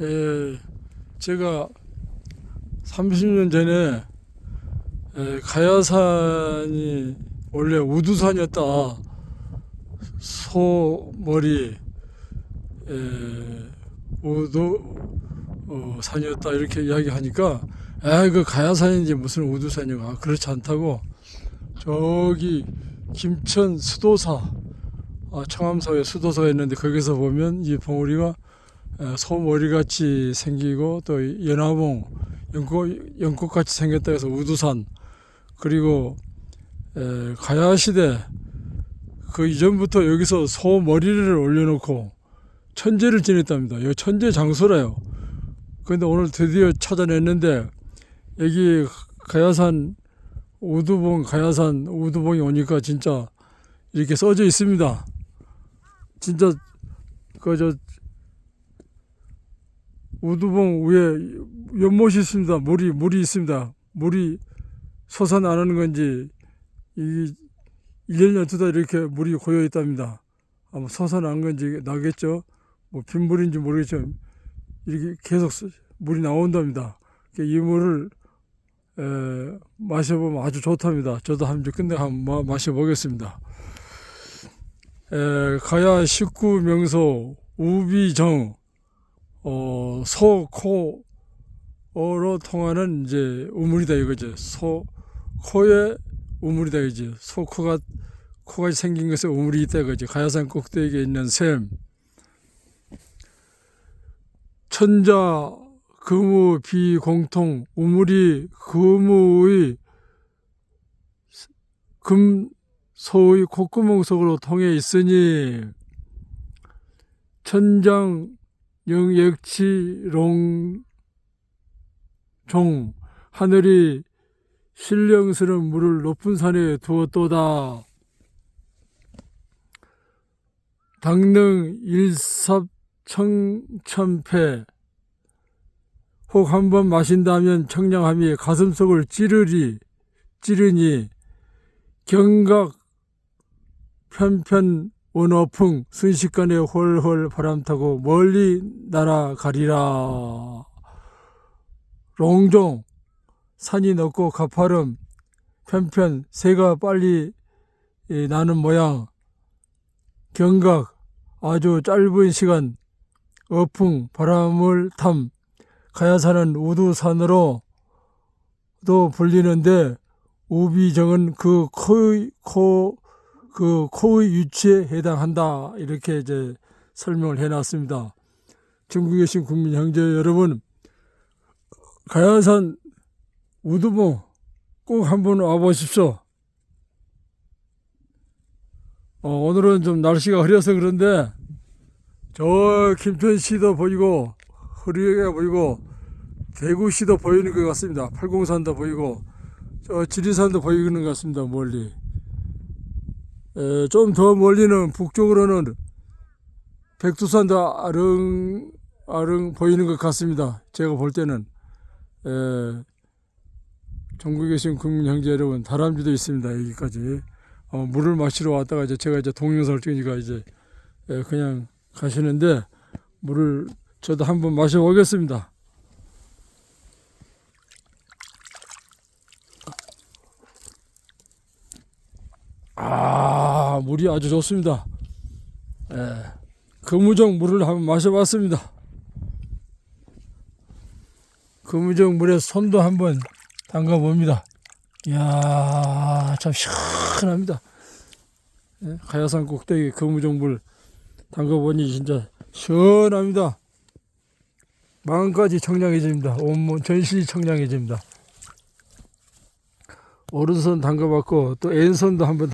에, 제가 30년 전에 에, 가야산이 원래 우두산이었다. 소머리 에, 우두 어, 산이었다 이렇게 이야기하니까 아그 가야산인지 무슨 우두산이가 아, 그렇지 않다고 저기 김천 수도사 아, 청암사에 수도사가 있는데 거기서 보면 이 봉우리가 에, 소머리 같이 생기고 또 연화봉 연꽃 연꽃 같이 생겼다 해서 우두산 그리고 에, 가야시대 그 이전부터 여기서 소머리를 올려놓고 천재를 지냈답니다. 여기 천재 장소래요. 그런데 오늘 드디어 찾아냈는데 여기 가야산 우두봉 가야산 우두봉이 오니까 진짜 이렇게 써져 있습니다. 진짜 그저 우두봉 위에 연못이 있습니다. 물이 물이 있습니다. 물이 솟아나는 건지 이 1년 두다 이렇게 물이 고여 있답니다. 아마 솟아난 건지 나겠죠. 뭐 빗물인지 모르겠지만 이렇게 계속 쓰- 물이 나온답니다. 이 물을 에, 마셔보면 아주 좋답니다. 저도 한번 끝내 한번 마- 마셔보겠습니다. 에, 가야 식구 명소 우비정 어, 소 코 어로 통하는 이제 우물이다 이거죠. 소 코에 우물이다 이제 소코가 코가 생긴 것에 우물이 있다 이거죠. 가야산 꼭대기에 있는 샘 천자 금우 비 공통 우물이 금우의 금 소의 콧구멍 속으로 통해 있으니 천장 영역치롱 종 하늘이 신령스러운 물을 높은 산에 두었도다. 당능 일삽청천패 혹 한 번 마신다면 청량함이 가슴속을 찌르리 찌르니 경각 편편 원어풍 순식간에 홀홀 바람 타고 멀리 날아가리라. 롱종 산이 높고 가파름 편편 새가 빨리 이, 나는 모양. 경각 아주 짧은 시간. 어풍 바람을 탐. 가야산은 우두산으로 도 불리는데 우비정은 그 코의 코, 그 코의 위치에 해당한다 이렇게 이제 설명을 해놨습니다. 전국에 계신 국민 형제 여러분, 가야산 우두봉 꼭 한번 와보십시오. 어, 오늘은 좀 날씨가 흐려서 그런데 저 김천시도 보이고 흐리게 보이고 대구시도 보이는 것 같습니다. 팔공산도 보이고 저 지리산도 보이는 것 같습니다. 멀리 좀 더 멀리는 북쪽으로는 백두산도 아릉 아릉 보이는 것 같습니다. 제가 볼 때는 에, 전국에 계신 국민 형제 여러분 다람쥐도 있습니다. 여기까지 어, 물을 마시러 왔다가 이제 제가 이제 동영상을 찍으니까 이제 에, 그냥 가시는데 물을 저도 한번 마셔보겠습니다. 아, 물이 아주 좋습니다. 예, 거무정 물을 한번 마셔봤습니다. 거무정 물에 손도 한번 담가 봅니다. 이야, 참 시원합니다. 예, 가야산 꼭대기 거무정 물 담가 보니 진짜 시원합니다. 마음까지 청량해집니다. 온몸 전신이 청량해집니다. 오른손 담가봤고 또 왼손도 한번